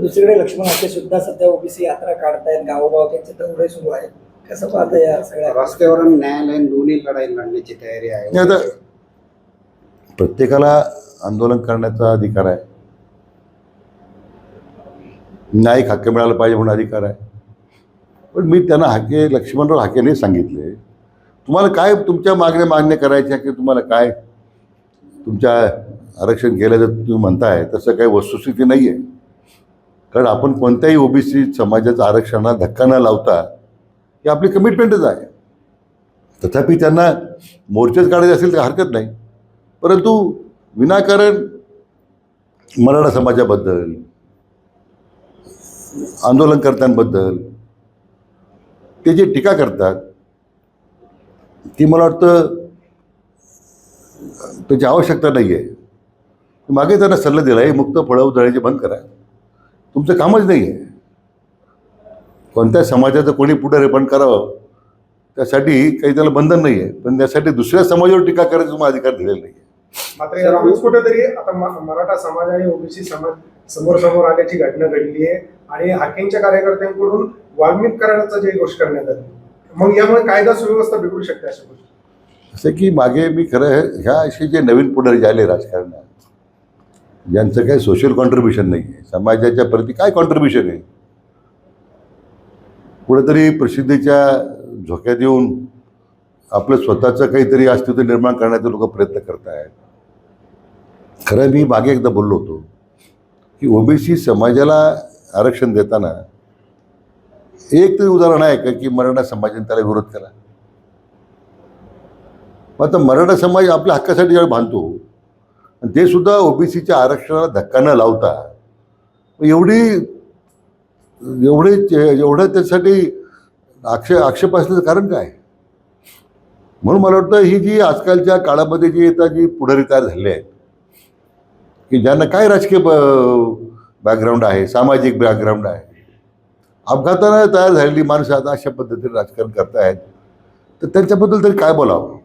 दुसरीकडे लक्ष्मण हाके सुद्धा सध्या ओबीसी यात्रा काढतायत गावोगाव त्यांचे दौरे सुरू आहेत. कसं पाहतं या सगळ्या? रस्त्यावर आणि न्यायालयीन दोन्ही लढाई लढण्याची तयारी नाही आहे आता प्रत्येकाला आंदोलन करण्याचा अधिकार आहे. न्यायिक हक्क मिळाला पाहिजे म्हणून अधिकार आहे. पण मी त्यांना हाके लक्ष्मणराव हाकेने सांगितले. तुम्हाला काय तुमच्या मागण्या मान्य करायच्या की तुम्हाला काय तुमच्या आरक्षण केलं जर तुम्ही म्हणताय तसं काही वस्तुस्थिती नाही आहे कारण आपण कोणत्याही ओबीसी समाजाचं आरक्षणाला धक्का न लावता ही आपली कमिटमेंटच आहे. तथापि त्यांना मोर्चेच काढायचे असेल तर हरकत नाही. परंतु विनाकारण मराठा समाजाबद्दल आंदोलनकर्त्यांबद्दल ते जे टीका करतात ती मला वाटतं त्याची आवश्यकता नाही आहे मागे त्यांना सल्ला दिला आहे मुक्त फळव जळायचे बंद करा. तुमचं कामच नाही आहे. कोणत्या समाजाचं कोणी पुढे बंद करावं त्यासाठी काही त्याला बंधन नाही आहे. पण त्यासाठी दुसऱ्या समाजावर टीका करायचा तुम्हाला अधिकार दिलेला नाही मात्र कुठेतरी आता मराठा समाज आणि ओबीसी समाज समोर समोर आल्याची घटना घडली आहे आणि हाकेंच्या कार्यकर्त्यांकडून वाल्मिकरणाचा जे गोष्ट करण्यात आली मग यामुळे कायदा सुव्यवस्था बिघडू शकते अशा गोष्टी. असं की मागे मी खरं आहे, ह्या असे जे नवीन पुढारी आले राजकारणात ज्यांचं काही सोशल कॉन्ट्रीब्युशन नाही आहे समाजाच्या प्रती काय कॉन्ट्रीब्युशन आहे? कुठेतरी प्रसिद्धीच्या झोक्यात येऊन आपलं स्वतःचं काहीतरी अस्तित्व निर्माण करण्याचे लोक प्रयत्न करत आहेत खरं मी मागे एकदा बोललो होतो की ओबीसी समाजाला आरक्षण देताना एक तरी उदाहरण आहे का की मराठा समाजाने त्याला विरोध केला? मग आता मराठा समाज आपल्या हक्कासाठी जेव्हा बांधतो ते सुद्धा ओबीसीच्या आरक्षणाला धक्का न लावता. एवढी एवढे एवढं त्यासाठी आक्षे आक्षेप असण्याचं कारण काय? म्हणून मला वाटतं ही जी आजकालच्या काळामध्ये जी आता जी पुढारी तयार झाले आहेत की ज्यांना काय राजकीय बॅकग्राऊंड आहे सामाजिक बॅकग्राऊंड आहे अपघातानं तयार झालेली माणसं आता अशा पद्धतीने राजकारण करतायत तर त्यांच्याबद्दल तरी काय बोलावं?